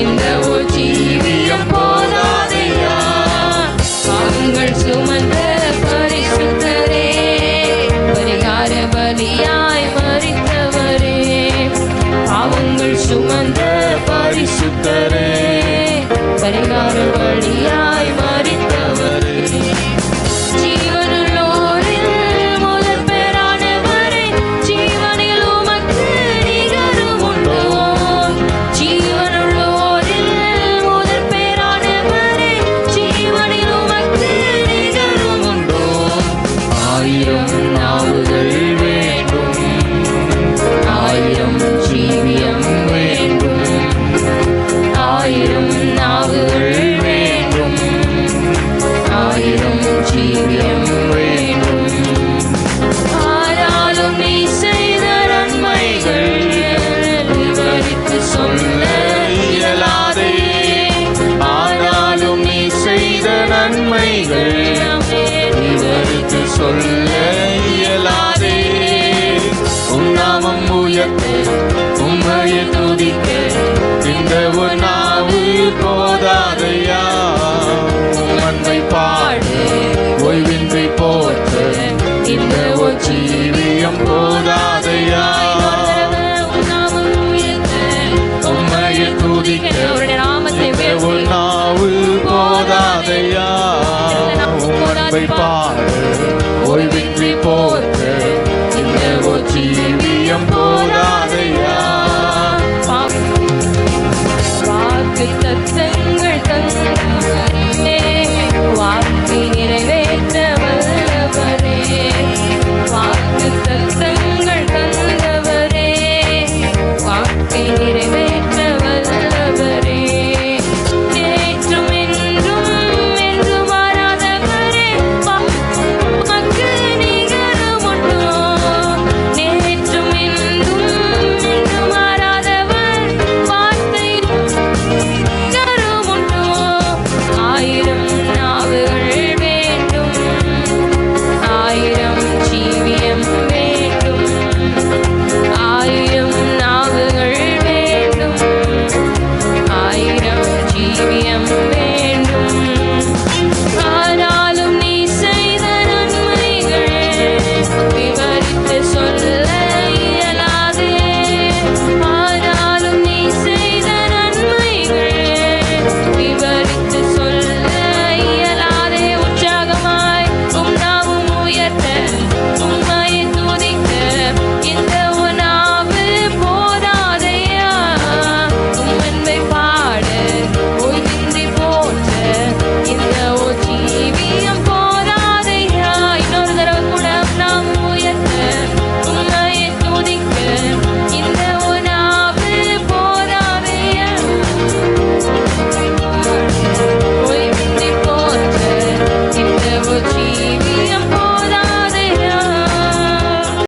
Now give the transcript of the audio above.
இந்த ஜீவியம் போதாதையா? பாங்கள் சுமந்த பரிசுத்தரே பரிகார பலியாய் மறித்தவரே பாவங்கள் சுமந்த பரிசுத்தரே. நன்மைகள். people.